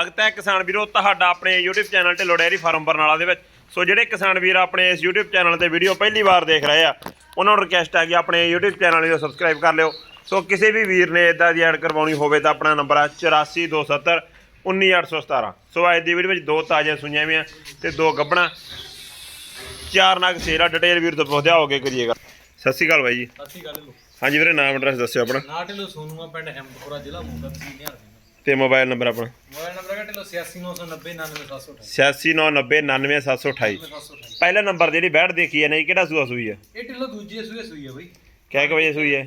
ਸਵਾਗਤ ਹੈ ਕਿਸਾਨ ਵੀਰੋ ਤੁਹਾਡਾ ਆਪਣੇ YouTube channel Dhillon dairy farm Barnala ਦੇ ਵਿੱਚ। ਸੋ ਜਿਹੜੇ ਕਿਸਾਨ ਵੀਰ ਆਪਣੇ ਇਸ YouTube ਚੈਨਲ ਤੇ ਵੀਡੀਓ ਪਹਿਲੀ ਵਾਰ ਦੇਖ ਰਹੇ ਆ ਉਹਨਾਂ ਨੂੰ ਰਿਕਵੈਸਟ ਹੈ ਕਿ ਆਪਣੇ YouTube ਚੈਨਲ ਨੂੰ ਸਬਸਕ੍ਰਾਈਬ ਕਰ ਲਿਓ। ਸੋ ਕਿਸੇ ਵੀ ਵੀਰ ਨੇ ਇਦਾਂ ਦੀ ਐਡ ਕਰਵਾਉਣੀ ਹੋਵੇ ਤਾਂ ਆਪਣਾ ਨੰਬਰ ਹੈ 84270 19817 ਸੋ ਅੱਜ ਦੀ ਵੀਡੀਓ ਵਿੱਚ ਦੋ ਤਾਜ਼ੀਆਂ ਸੁਈਆਂ ਵੀਆਂ ਤੇ ਦੋ ਗੱਬਣਾ। ਚਾਰ ਨਗ ਸੇਰਾ ਡਿਟੇਲ ਵੀਰ ਤੋਂ ਪੁੱਛਦਿਆ ਹੋਗੇ ਕਰੀਏਗਾ ਸਤਿ ਸ਼੍ਰੀ ਅਕਾਲ ਬਾਈ ਜੀ। ਸੱਚੀ ਗੱਲ ਲੋ ਹਾਂਜੀ ਵੀਰੇ ਨਾਮ ਐਡਰੈਸ ਦੱਸਿਓ ਆਪਣਾ। ਨਾਟਲੋ ਸੋਨੂਆ ਪਿੰਡ ਹੈਮਪੁਰਾ ਜ਼ਿਲ੍ਹਾ ਮੋਗਾ ਤਹਿਸੀਲ ਨਿਹਾਲ ਤੇ ਮੋਬਾਈਲ ਨੰਬਰ ਆਪਣਾ? ਮੋਬਾਈਲ ਨੰਬਰ ਹੈ ਟਲੋ 8699090728 8699909728 9728 ਪਹਿਲਾ ਨੰਬਰ ਜਿਹੜੀ ਬੈਠ ਦੇਖੀ ਹੈ ਨਹੀਂ ਕਿਹੜਾ ਸੂਆ ਸੂਈ ਹੈ ਇਹ ਟਲੋ ਦੂਜੇ ਸੂਏ ਸੂਈ ਹੈ ਬਈ। ਕਿਹ ਕੁ ਵਜੇ ਸੂਈ ਹੈ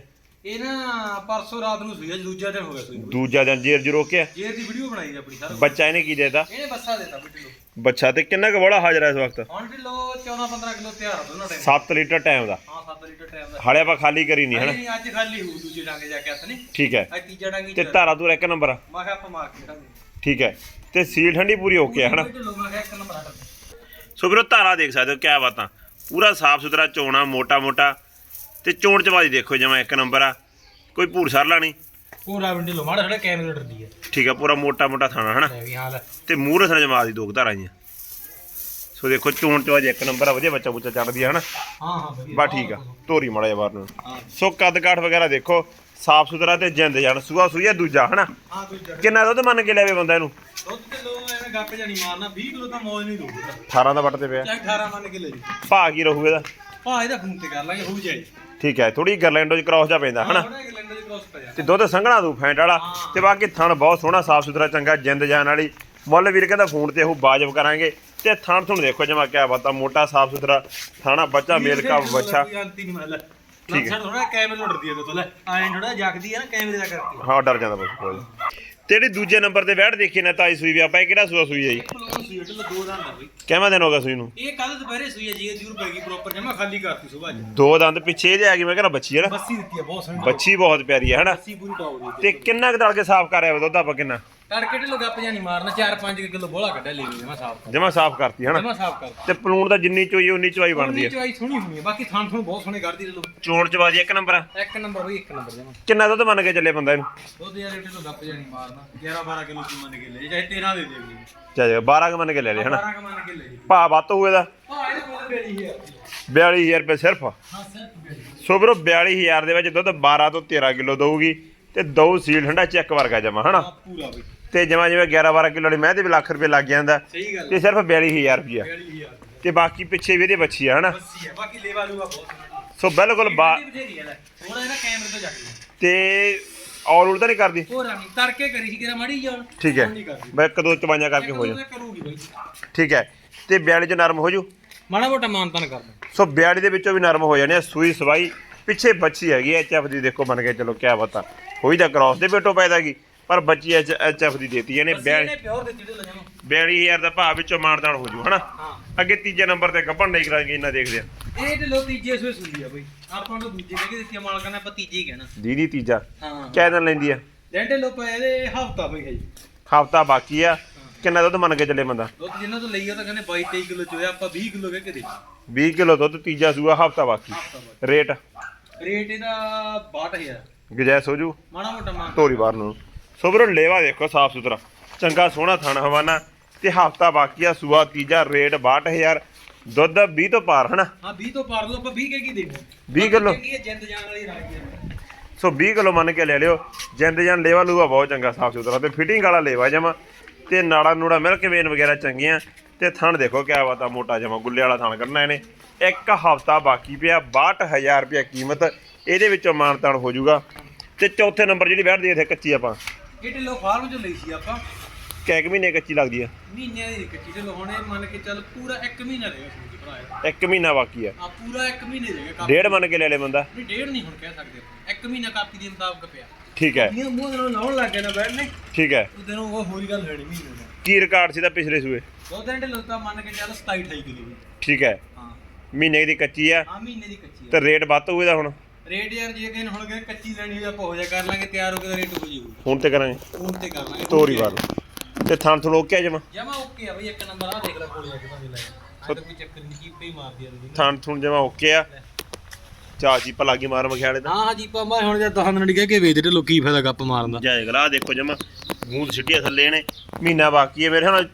ਇਹ ਨਾ ਪਰਸੋਂ ਰਾਤ ਨੂੰ ਸੂਈ ਦੂਜਾ ਦਿਨ ਹੋ ਗਿਆ ਸੂਈ ਨੂੰ। ਦੂਜਾ ਦਿਨ ਜੇਰ ਜੂ ਰੋਕਿਆ ਜੇ ਦੀ ਵੀਡੀਓ ਬਣਾਈ ਆਪਣੀ ਸਾਰਾ ਬੱਚਾ ਇਹਨੇ ਕੀ ਦੇਤਾ? ਇਹਨੇ ਬੱਸਾ ਦਿੱਤਾ ਟਲੋ ਬੱਚਾ ਤੇ ਕਿੰਨਾ ਕੁ ਬੜਾ ਹਾਜ਼ਰ ਹੈ ਇਸ ਵਕਤ? ਹੁਣ ਟਲੋ 14 15 ਕਿਲੋ ਤਿਆਰ ਹੋ ਦੋਨੋਂ ਟਾਈਮ। 7 ਲੀਟਰ ਟਾਈਮ ਦਾ। ਹਾਂ 7 ਲੀਟਰ ਟਾਈਮ ਦਾ। ਹਾਲੇ ਆਪਾਂ ਖਾਲੀ ਕਰੀ ਨਹੀਂ ਹਨਾ? ਨਹੀਂ ਅੱਜ ਖਾਲੀ ਹੋ ਦੂਜੇ ਡਾਂਗੇ ਜਾ ਕੇ ਹੱਥ ਨਹੀਂ ਠੀਕ ਹੈ। ਅੱਜ ਤੀਜਾ ਡਾਂਗੀ ਤੇ ਧਾਰਾ ਤੂਰ ਇੱਕ ਨੰਬਰ ਆ। ਮੈਂ ਕਿਹਾ ਆਪਾਂ ਮਾਰ ਕੇ ਖੜਾਂਗੇ ਠੀਕ ਹੈ। ਤੇ ਸੀਲ ਠੰਡੀ ਪੂਰੀ ਓਕੇ ਹੈ ਹਨਾ? ਟਲੋ ਮੈਂ ਕਿਹਾ ਇੱਕ ਨੰਬਰ ਹਟ ਸੋ ਵੀਰੋ ਧਾਰਾ ਦੇਖ ਸਕਦੇ ਹੋ ਕਿਆ ਬਾਤਾਂ। ਪੂਰਾ ਸਾਫ਼ ਸੁਥਰਾ ਚੋਣਾ ਮੋਟਾ ਮੋਟਾ ਤੇ ਚੋਣ ਚਵਾਦੀ ਦੇਖੋ ਜਿਵੇਂ ਇੱਕ ਨੰਬਰ ਆ। ਕੋਈ ਭੂਰ ਸਰਲਾ ਨਹੀਂ? ਪੂਰਾ ਵਿੰਡੀ ਲੋ ਮਾੜਾ ਥੋੜਾ ਕੈਮਰੇ ਡਰਦੀ ਹੈ ਠੀਕ ਹੈ ਪੂਰਾ ਮੋਟਾ ਮੋਟਾ ਥਾਣਾ ਹਨਾ? ਲੈ ਵੀ ਹਾਲ ਤੇ ਮੂੰਹ ਰਸਣ ਜਮਾ ਦੀ ਦੋ ਕੁ ਧਾਰਾਂ ਜੀਆਂ ਸੋ ਦੇਖੋ ਚੋਣ ਚਵਾਜ ਇੱਕ ਨੰਬਰ ਆ ਵਧੀਆ ਬੱਚਾ ਬੁੱਚਾ ਚੱਲਦੀ ਆ ਹਨਾ? ਹਾਂ ਹਾਂ ਵਧੀਆ। ਬਾ ਠੀਕ ਆ ਧੋਰੀ ਮਾੜਾ ਜਿਹਾ ਬਾਹਰ ਨੂੰ। ਹਾਂ। ਸੋ ਕੱਦ ਕਾਠ ਵਗੈਰਾ ਦੇਖੋ ਸਾਫ਼ ਸੁਥਰਾ ਤੇ ਜਿੰਦ ਜਾਨ ਸੂਆ ਸੂਆ ਦੂਜਾ ਹਨਾ? ਹਾਂ ਕਿੰਨਾ ਦੁੱਧ ਮੰਨ ਕੇ ਲੈਵੇ ਬੰਦਾ ਇਹਨੂੰ? ਦੁੱਧ ਕਿਲੋ ਐਵੇਂ ਗੱਪ ਜਾਣੀ ਮਾਰਨਾ 20 ਕਿਲੋ ਤਾਂ ਮੌਜ ਨਹੀਂ ਦਊਗਾ। 18 ਦਾ ਵੱਟ ਤੇ ਪਿਆ। ਚਾਹੇ 18 ਮੰਨ ਕੇ ਲੈ ਜੀ ਭਾਅ ਕੀ ਰਹੂ ਇਹਦਾ? ਭਾ ਇਹਦਾ ਫੋਨ ਤੇ ਕਰ ਲਾਂਗੇ ਹੋ ਜਾਏ। ਠੀਕ ਹੈ ਥੋੜੀ ਗਰਲੈਂਡੋ ਚ ਕ੍ਰਾਸ ਜਾ ਪੈਂਦਾ ਹਨਾ? ਥੋੜਾ ਦੇ ਕ੍ਰੋਸ ਤੇ ਦੁੱਧ ਸੰਘਣਾ ਦੂ ਫੈਂਟ ਵਾਲਾ। ਤੇ ਬਾਕੀ ਥਣ ਬਹੁਤ ਸੋਹਣਾ ਸਾਫ਼ ਸੁਥਰਾ ਚੰਗਾ ਜਿੰਦ ਜਾਨ ਵਾਲੀ। ਮੁੱਲ ਵੀਰ ਕਹਿੰਦਾ ਫੋਨ ਤੇ ਉਹ ਬਾਜਬ ਕਰਾਂਗੇ। ਤੇ ਥਣ ਤੁਹਾਨੂੰ ਦੇਖੋ ਜਮਾ ਕਿਆ ਬਾਤਾਂ ਮੋਟਾ ਸਾਫ਼ ਸੁਥਰਾ ਥਾਣਾ ਬੱਚਾ ਮੇਲ ਕਾ ਬੱਚਾ। ਅੰਤੀ ਨਹੀਂ ਠੀਕ ਹੈ। ਥੋੜਾ ਕੈਮਰੇ ਲੁੱਟਦੀ ਹੈ ਤੋਂ ਲੈ। ਐਂ ਥੋੜਾ ਜਾਗਦੀ ਹੈ ਨਾ ਕੈਮਰੇ ਦਾ ਕਰਕੇ। ਹਾਂ ਡਰ ਜਾਂਦਾ ਬਸ ਕੋਈ ਨੀ। ਤੇ ਜਿਹੜੀ ਦੂਜੇ ਨੰਬਰ ਤੇ ਬੈਠ ਦੇਖੀ ਨਾ ਤਾਈ ਸੂਈ ਵੀ ਆਪਾਂ ਇਹ ਕਿਹੜਾ ਸੂਆ ਸੂਈ ਹੈ ਜੀ? ਸੂਈ ਢਿੱਲ ਦੋ ਦੰਦ ਆ ਬਈ। ਕਿਵੇਂ ਦਿਨ ਹੋ ਗਿਆ ਸੂਈ ਨੂੰ? ਇਹ ਕੱਲ ਦੁਪਹਿਰੇ ਸੂਈ ਹੈ ਜੀ ਇਹ ਜ਼ਰੂਰ ਪੈ ਗਈ ਪ੍ਰੋਪਰ ਜਮਾ ਖਾਲੀ ਕਰਤੀ ਸੁਬਾਹ ਜੀ ਦੋ ਦੰਦ ਪਿੱਛੇ ਇਹਦੇ ਆ ਗਈ ਮੈਂ ਕਹਿੰਦਾ ਬੱਚੀ ਹੈ ਨਾ। ਬੱਸੀ ਦਿੱਤੀ ਹੈ ਬਹੁਤ ਸੋਹਣੀ ਬੱਚੀ ਬਹੁਤ ਪਿਆਰੀ ਹੈ ਹਨਾ? ਬੱਸੀ ਪੂਰੀ ਤੇ ਕਿੰਨਾ ਕੁ ਤੜ ਕੇ ਸਾਫ਼ ਕਰ ਰਿਹਾ ਦੁੱਧ ਆਪਾਂ ਕਿੰਨਾ? ਤੜਕੇ ਢਿੱਲੋ ਗੱਪ ਜਾਣੀ ਮਾਰਨਾ 4-5 ਕਿਲੋ ਬੋਲਾ ਕੱਢਿਆ ਲੈ ਲਈ ਜਮਾ ਸਾਫ਼ ਜਮਾ ਸਾਫ਼ ਕਰਤੀ ਹਨਾ? ਜਮਾ ਸਾਫ਼ ਕਰ ਤੇ ਪਲੂਣ ਦਾ ਜਿੰਨੀ ਚੋਈ ਉਨੀ ਚਵਾਈ ਬਣਦੀ ਉਨੀ ਹੈ ਚਵਾਈ ਸੋਹਣੀ ਹੋਣੀ ਹੈ ਬਾਕੀ ਥਾਂ ਥਣ ਬਹੁਤ ਸੋਹਣੇ ਕਰਦੀ ਢਿੱਲੋ। ਚੋਣ ਚਵਾਜੀ ਇੱਕ ਨੰਬਰ ਆ? ਇੱਕ ਨੰਬਰ ਬਈ ਇੱਕ ਨੰਬਰ ਜਮਾ। ਕਿੰਨਾ ਦੁੱਧ ਮੰਨ ਕੇ ਚੱਲੇ ਬੰਦਾ ਇਹਨੂੰ? ਦੁੱਧ ਯਾਰ ਢਿੱਲੋ ਗੱਪ ਜਾਣੀ ਮਾਰਨਾ 11-12 ਕਿਲੋ ਤੂੰ ਮੰਨ ਕੇ ਲੈ ਚਾਹੇ 13 ਦੇ ਦੇ ਵੀ ਚਾਹੇ 12 ਕ ਮੰਨ ਕੇ ਲੈ ਲੈ ਹਨਾ? 12 ਕ ਮੰਨ ਕੇ ਲੈ ਜੀ ਭਾ ਵੱਤ ਹੋਏ ਦਾ ਹਾਂ ਇਹਦੇ ਕੋਲ ਬੇੜੀ ਹੈ 42000 ਰੁਪਏ ਸਿਰਫ? ਹਾਂ ਸਿਰਫ ਸੋ ਵੀਰੋ 42000 ਦੇ ਵਿੱਚ ਦੁੱਧ 12 ਤੋਂ 13 ਕਿਲੋ ਦਊਗੀ ਤੇ ਦੋ ਸੀਲ ਠੰਡਾ ਚੈੱਕ ਵਰਗਾ ਜਮਾ ਹਨਾ? ਪੂਰਾ ਬਈ। ਤੇ ਜਮਾ ਜਿਵੇਂ 11 12 ਕਿਲੋ ਵਾਲੀ ਮੈਂ ਤੇ ਵੀ ਲੱਖ ਰੁਪਏ ਲੱਗ ਜਾਂਦਾ। ਸਹੀ ਗੱਲ ਤੇ ਸਿਰਫ 42000 ਰੁਪਿਆ ਬੇੜੀ ਯਾਰ ਤੇ ਬਾਕੀ ਪਿੱਛੇ ਵੀ ਇਹਦੇ ਬੱਚੀ ਆ ਹਨਾ? ਬੱਸੀ ਹੈ ਬਾਕੀ ਲੇਵਾ ਲੂਗਾ ਬਹੁਤ ਸੋਹਣਾ ਸੋ ਬਿਲਕੁਲ ਬਾ ਬਥੇਰੀ ਹੈ ਲੈ। ਥੋੜਾ ਇਹਦਾ ਕੈਮਰੇ ਤੋਂ ਜੱਟ ਤੇ ਔਰ ਉਲਟਾ ਨਹੀਂ ਕਰਦੀ? ਹੋਰ ਨਹੀਂ ਤੜਕੇ ਕਰੀ ਸੀ ਕਿਰਾ ਮਾੜੀ ਜਾਣ ਠੀਕ ਹੈ। ਨਹੀਂ ਕਰਦੀ। ਮੈਂ ਇੱਕ ਦੋ ਚਵਾਈਆਂ ਕਰਕੇ ਹੋ ਜਾ। ਕਰੂਗੀ ਬਈ। ਠੀਕ ਹੈ। ਤੇ 42 ਚ ਨਰਮ ਹੋ ਜੂ? ਮਾੜਾ ਮੋਟਾ ਮਾਨਤਨ ਕਰਦਾ ਸੋ 42 ਦੇ ਵਿੱਚੋਂ ਵੀ ਨਰਮ ਹੋ ਜਾਣੇ ਆ ਸੂਈ ਸਵਾਈ। ਪਿੱਛੇ ਬੱਚੀ ਹੈਗੀ ਐਚ ਐਫ ਦੀ ਦੇਖੋ ਬਣ ਕੇ ਚਲੋ ਕਿਆ ਬਤਾ। ਹੋਈ ਤਾਂ ਕ੍ਰਾਸ ਦੇ ਬੇਟੋ ਪੈਦਾ ਗਈ ਪਰ ਬੱਚੀ ਐਚ ਐਫ ਦੀ ਦੇਤੀ ਇਹਨੇ 42 ਇਹਨੇ ਪਿਓਰ ਦਿੱਤੀ ਤੇ ਲਜਾਵਾਂ 42000 ਦਾ ਭਾਅ ਵਿੱਚੋਂ ਮਾਨਦਾਨ ਹੋ ਜੂ ਹਨਾ? ਹਾਂ। ਅੱਗੇ ਤੀਜੇ ਨੰਬਰ ਤੇ ਗੱਭਣ ਨਹੀਂ ਕਰਾਂਗੇ ਇਹਨਾਂ ਦੇਖਦੇ ਆ। ਇਹ ਤੇ ਲੋ ਤੀਜੇ ਸੂਏ ਸੁਣੀ ਆ ਬਈ। ਆਪਾਂ ਨੂੰ ਦੂਜੇ ਕਹਿ ਕੇ ਦਿੱਤੀ ਆ, ਮਾਲਕਾਂ ਨੇ ਆਪਾਂ ਤੀਜੇ ਹੀ ਕਹਿਣਾ। ਦੀਦੀ ਤੀਜਾ। ਹਾਂ। ਦਿਨ ਲੈਂਦੀ ਆ। ਡੈਂਟੇ ਲੋ ਪਏ ਇਹਦੇ ਹਫਤਾ ਬਈ ਹੈ ਜੀ ਹਫਤਾ ਬਾਕੀ ਆ। ਕਿੰਨਾ ਦੁੱਧ ਮੰਨ ਕੇ ਚੱਲੇ ਬੰਦਾ? ਦੁੱਧ ਜਿੰਨਾਂ ਤੋਂ ਲਈ ਆ ਤਾਂ ਕਹਿੰਦੇ 22 23 ਕਿਲੋ ਚੋਇਆ ਆਪਾਂ 20 ਕਿਲੋ ਕਹਿ ਕੇ ਦੇ 20 ਕਿਲੋ ਦੁੱਧ ਤੀਜਾ ਸੂਆ ਹਫਤਾ ਬਾਕੀ। ਰੇਟ? ਰੇਟ ਇਹਦਾ 62000 ਗਜੈਸ ਹੋ ਜੂ? ਮਾੜਾ ਮੋਟਾ ਮਾਨ ਧੋਰੀ ਬਾਹਰ ਨੂੰ। ਸੋ ਵੀਰੋ ਲੇਵਾ ਦੇਖੋ ਸਾਫ਼ ਸੁਥਰਾ। ਚੰਗਾ ਸੋਹਣਾ ਥਣ ਹਵਾਨਾ। ਤੇ ਹਫਤਾ ਬਾਕੀ ਆ ਸੂਆ ਤੀਜਾ ਰੇਟ 62000 ਦੁੱਧ 20 ਤੋਂ ਪਾਰ ਹਨਾ? ਹਾਂ 20 ਤੋਂ ਪਾਰ ਲੋ ਆਪਾਂ 20 ਕਹਿ ਕੇ ਦੇ 20 ਕਿਲੋ। ਜਿੰਦ ਜਾਣ ਵਾਲੀ ਰਾਜੀ ਸੋ 20 ਕਿਲੋ ਮੰਨ ਕੇ ਲੈ ਲਿਓ। ਜਿੰਦ ਜਾਨ ਲੇਵਾ ਲੂਆ ਬਹੁਤ ਚੰਗਾ ਸਾਫ਼ ਸੁਥਰਾ। ਤੇ ਫਿਟਿੰਗ ਵਾਲਾ ਲੇਵਾ ਜਮਾ। ਤੇ ਨਾੜਾ ਨੂੜਾ ਮਿਲਕ ਵੇਨ ਵਗੈਰਾ ਚੰਗੀਆਂ। ਤੇ ਥਣ ਦੇਖੋ ਕਿਆ ਬਾਤਾ ਮੋਟਾ ਜਮਾ ਗੁੱਲੇ ਵਾਲਾ ਥਣ ਕੱਢਣਾ ਇਹਨੇ। ਇੱਕ ਹਫਤਾ ਬਾਕੀ ਪਿਆ 62000 ਰੁਪਏ ਕੀਮਤ। ਇਹਦੇ ਵਿੱਚੋਂ ਮਾਨਤਾਨ ਹੋ ਜਾਊਗਾ। ਤੇ ਚੌਥੇ ਨੰਬਰ ਜਿਹੜੀ ਬੈਠਦੀ ਇੱਥੇ ਕੱਚੀ ਆਪਾਂ। ਇਹ ਢਿੱਲੋ ਫਾਰਮ ਚੋਂ ਲਈ ਸੀ ਆਪਾਂ? ਕੈ ਕੁ ਮਹੀਨੇ ਕੱਚੀ ਲੱਗਦੀ ਆ। ਮਹੀਨਿਆਂ ਦੀ ਕੱਚੀ ਢਿੱਲੋ ਹੁਣ ਇਹ ਮੰਨ ਕੇ ਚੱਲ ਪੂਰਾ 1 ਮਹੀਨਾ ਰਹੇਗਾ ਸੂਜੀ ਭਰਾਇਆ ਇੱਕ ਮਹੀਨਾ ਬਾਕੀ ਆ। ਆ ਪੂਰਾ 1 ਮਹੀਨੇ ਰਹੇਗਾ ਕਾਪੀ ਡੇਢ ਮੰਨ ਕੇ ਲੈ ਲੈ ਬੰਦਾ। ਨਹੀਂ ਡੇਢ ਨਹੀਂ ਹੁਣ ਕਹਿ ਸਕਦੇ ਆਪਾਂ। 1 ਮਹੀਨਾ ਕਾਪੀ ਦੇ ਮੁਤਾਬਕ ਪਿਆ। ਠੀਕ ਹੈ। ਇਹ ਮੂੰਹ ਨਾਲ ਲਾਉਣ ਲੱਗ ਗਿਆ ਨਾ ਬੈਠਨੇ ਠੀਕ ਹੈ। ਉਦੋਂ ਨੂੰ ਉਹ ਹੋਰੀ ਗੱਲ ਹੋਣੀ ਮਹੀਨੇ ਦਾ। ਕੀ ਰਿਕਾਰਡ ਸੀ ਦਾ ਪਿਛਲੇ ਸੂਏ? ਦੋ ਦਿਨ ਢਿੱਲੋ ਤਾਂ ਮੰਨ ਕੇ ਚੱਲ 27 28 ਕਿਲੋ ਠੀਕ ਹੈ। ਹਾਂ। ਮਹੀਨੇ ਦੀ ਕੱਚੀ ਆ। ਆ ਮਹੀਨੇ ਦੀ ਕੱਚੀ ਆ। ਤੇ ਰੇਟ ਵੱਧ ਹੋਊ ਇਹਦਾ ਹੁਣ? ਰੇਟ ਯਾਰ ਜੇ ਕਿਸੇ ਨੇ ਹੁਣ ਕਹਿੰਦੇ ਕੱਚੀ ਲੈਣੀ ਹੋਈ ਆਪਾਂ ਹੋ ਜਾ ਕਰ ਲਾਂਗੇ ਤਿਆਰ ਹੋ ਕੇ ਤਾਂ ਰੇਟ ਹੋ ਜਾਊ ਹੁਣ ਤੇ ਕਰਾਂਗੇ। ਫੋਨ ਤੇ ਕਰ ਲਾਂਗੇ ਤੋਰੀ ਵਾਰ ਤੇ ਥਣ ਥਣ ਓਕੇ ਜਮਾ? ਜਮਾ ਓਕੇ ਆ ਬਈ ਇੱਕ ਨੰਬਰ ਆ ਦੇਖ ਲੈ ਕੋਲੇ ਆ ਕੇ ਭਾਵੇਂ ਲੈ ਆ ਤਾਂ ਕੋਈ ਚੱਕਰ ਨਹੀਂ ਕੀਪੇ ਹੀ ਮਾਰਦੀ ਆ ਤੁਸੀਂ ਥਣ ਥਣ ਜਮਾ ਓਕੇ ਆ। ਚਾ ਜੀ ਭਲਾ ਕੀ ਮਾਰ ਮਖਿਆਲੇ ਦਾ। ਹਾਂ ਹਾਂ ਜੀਪਾ ਮੈਂ ਹੁਣ ਜੇ 10 ਮਿੰਟ ਕਹਿ ਕੇ ਵੇਚ ਦੇ ਲੋਕੀ ਫਾਇਦਾ ਗੱਪ ਮਾਰਨ ਦਾ। ਜਾਏ ਗਲਾ ਦੇਖੋ ਜਮਾ। ਗੂੰਦ ਸਿੱਟੀਆਂ ਥੱਲੇ ਨੇ ਮਹੀਨਾ ਬਾਕੀ ਹੈ ਮੇਰੇ ਨਾਲ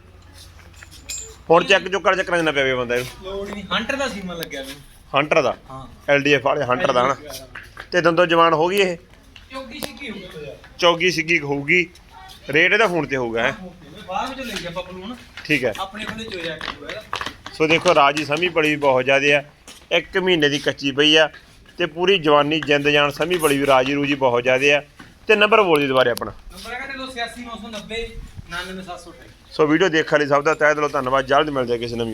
ਹੁਣ ਚੈੱਕ ਚੁੱਕਰ ਚੱਕਰਾਂ ਨਾ ਪਵੇ ਬੰਦਾ ਇਹਨੂੰ ਲੋੜ ਨਹੀਂ ਹੰਟਰ ਦਾ ਸੀਮਾ ਲੱਗਿਆ ਮੈਨੂੰ। ਹੰਟਰ ਦਾ। ਹਾਂ। ਐਲਡੀਐਫ ਵਾਲੇ ਹੰਟਰ ਦਾ ਹਨਾ। ਤੇ ਦੰਦੋ ਜਵਾਨ ਹੋ ਗਈ ਇਹ? ਚੌਕੀ ਸਿੱਕੀ ਹੋ ਗਿਆ ਚੌਗੀ ਸਿੱਗੀ ਹੋਊਗੀ। ਰੇਟ ਇਹਦਾ ਫੋਨ ਤੇ ਹੋਊਗਾ ਹੈ। ਬਾਹਰ ਵਿੱਚ ਲੈ ਗਿਆ ਪੱਪ ਨੂੰ ਠੀਕ ਹੈ। ਆਪਣੇ ਕੋਲੇ ਚੋ ਜਾ ਕੇ ਹੋਇਆ ਸੋ ਦੇਖੋ ਰਾਜੀ ਸਮੀ ਬੜੀ ਬਹੁਤ ਜ਼ਿਆਦੇ ਆ। ਇੱਕ ਮਹੀਨੇ ਦੀ ਕੱਚੀ ਪਈ ਆ। ਤੇ ਪੂਰੀ ਜਵਾਨੀ ਜਿੰਦ ਜਾਨ ਸਮੀ ਬੜੀ ਵੀ ਰਾਜੀ ਰੂਜੀ ਬਹੁਤ ਜ਼ਿਆਦੇ ਆ। ਤੇ ਨੰਬਰ ਬੋਲ ਦੀ ਦੁਬਾਰੇ ਆਪਣਾ। ਨੰਬਰ ਹੈਗਾ ਤੇ 86990 99728 ਸੋ ਵੀਡੀਓ ਦੇਖਣ ਲਈ ਸਭ ਦਾ ਤਹਿ ਦਿਲੋਂ ਧੰਨਵਾਦ। ਜਲਦ ਮਿਲਦੇ ਕਿਸੇ ਨਵੀਂ